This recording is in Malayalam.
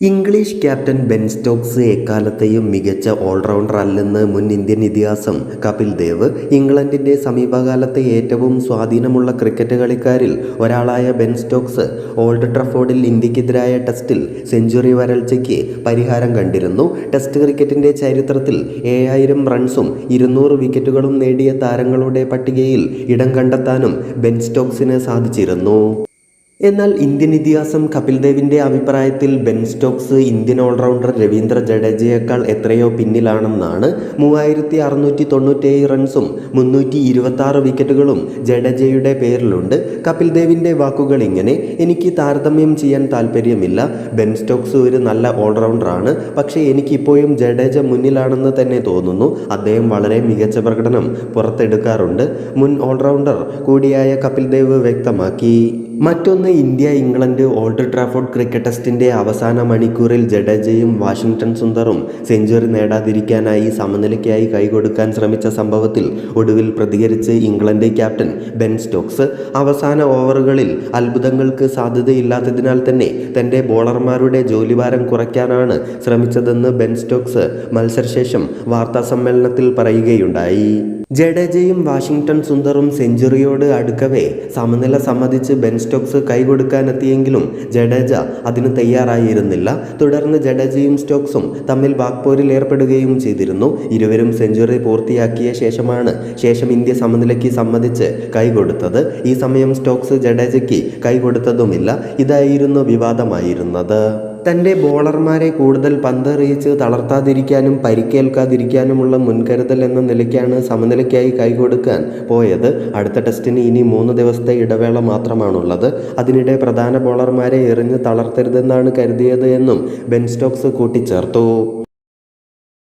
ഇംഗ്ലീഷ് ക്യാപ്റ്റൻ ബെൻ സ്റ്റോക്സ് എക്കാലത്തെയും മികച്ച ഓൾറൗണ്ടർ അല്ലെന്ന് മുൻ ഇന്ത്യൻ ഇതിഹാസം കപിൽ ദേവ് ഇംഗ്ലണ്ടിന്റെ സമീപകാലത്തെ ഏറ്റവും സ്വാധീനമുള്ള ക്രിക്കറ്റ് കളിക്കാരിൽ ഒരാളായ ബെൻ സ്റ്റോക്സ് ഓൾഡ് ട്രഫോർഡിൽ ഇന്ത്യക്കെതിരായ ടെസ്റ്റിൽ സെഞ്ചുറി വരൾച്ചയ്ക്ക് പരിഹാരം കണ്ടിരുന്നു. ടെസ്റ്റ് ക്രിക്കറ്റിന്റെ ചരിത്രത്തിൽ ഏഴായിരം റൺസും ഇരുന്നൂറ് വിക്കറ്റുകളും നേടിയ താരങ്ങളുടെ പട്ടികയിൽ ഇടം കണ്ടെത്താനും ബെൻ സ്റ്റോക്സിന് സാധിച്ചിരുന്നു. എന്നാൽ ഇന്ത്യൻ ഇതിഹാസം കപിൽ ദേവിന്റെ അഭിപ്രായത്തിൽ Ben Stokes Indian allrounder Ravindra ജഡേജയേക്കാൾ എത്രയോ പിന്നിലാണെന്നാണ് മൂവായിരത്തി അറുന്നൂറ്റി തൊണ്ണൂറ്റേഴ് റൺസും മുന്നൂറ്റി ഇരുപത്തി ആറ് വിക്കറ്റുകളും ജഡേജയുടെ പേരിലുണ്ട്. കപിൽ ദേവിന്റെ വാക്കുകൾ ഇങ്ങനെ എനിക്ക് താരതമ്യം ചെയ്യാൻ താല്പര്യമില്ല. ബെൻ സ്റ്റോക്സ് ഒരു നല്ല ഓൾറൗണ്ടറാണ്. പക്ഷേ എനിക്കിപ്പോഴും ജഡേജ മുന്നിലാണെന്ന് തന്നെ തോന്നുന്നു. അദ്ദേഹം വളരെ മികച്ച പ്രകടനം പുറത്തെടുക്കാറുണ്ട്. മുൻ ഓൾറൗണ്ടർ കൂടിയായ കപിൽ ദേവ് വ്യക്തമാക്കി. മറ്റൊന്ന് India England Old Trafford cricket ടെസ്റ്റിന്റെ അവസാന മണിക്കൂറിൽ ജഡേജയും വാഷിംഗ്ടൺ സുന്ദറും സെഞ്ചുറി നേടാതിരിക്കാനായി സമനിലയ്ക്കായി കൈകൊടുക്കാൻ ശ്രമിച്ച സംഭവത്തിൽ ഒടുവിൽ പ്രതികരിച്ച് ഇംഗ്ലണ്ട് ക്യാപ്റ്റൻ ബെൻ സ്റ്റോക്സ് അവസാന ഓവറുകളിൽ അത്ഭുതങ്ങൾക്ക് സാധ്യതയില്ലാത്തതിനാൽ തന്നെ തന്റെ ബോളർമാരുടെ ജോലിഭാരം കുറയ്ക്കാനാണ് ശ്രമിച്ചതെന്ന് ബെൻ സ്റ്റോക്സ് മത്സരശേഷം വാർത്താസമ്മേളനത്തിൽ പറയുകയുണ്ടായി. ജഡേജയും വാഷിംഗ്ടൺ സുന്ദറും സെഞ്ചുറിയോട് അടുക്കവേ സമനില സമ്മതിച്ച് ബെൻ സ്റ്റോക്സ് കൈകൊടുക്കാനെത്തിയെങ്കിലും ജഡേജ അതിന് തയ്യാറായിരുന്നില്ല. തുടർന്ന് ജഡേജയും സ്റ്റോക്സും തമ്മിൽ വാക്പോരിൽ ഏർപ്പെടുകയും ചെയ്തിരുന്നു. ഇരുവരും സെഞ്ചുറി പൂർത്തിയാക്കിയ ശേഷമാണ് ശേഷം ഇന്ത്യ സമനിലയ്ക്ക് സമ്മതിച്ച് കൈകൊടുത്തത്. ഈ സമയം സ്റ്റോക്സ് ജഡേജയ്ക്ക് കൈകൊടുത്തതുമില്ല. ഇതായിരുന്നു വിവാദമായിരുന്നത്. തന്റെ ബോളർമാരെ കൂടുതൽ പന്തെറിയിച്ച് തളർത്താതിരിക്കാനും പരിക്കേൽക്കാതിരിക്കാനുമുള്ള മുൻകരുതൽ എന്ന നിലയ്ക്കാണ് സമനിലയ്ക്കായി കൈകൊടുക്കാൻ പോയത്. അടുത്ത ടെസ്റ്റിന് ഇനി മൂന്ന് ദിവസത്തെ ഇടവേള മാത്രമാണുള്ളത്. അതിനിടെ പ്രധാന ബോളർമാരെ എറിഞ്ഞ് തളർത്തരുതെന്നാണ് കരുതിയത് എന്നും ബെൻ സ്റ്റോക്സ് കൂട്ടിച്ചേർത്തു.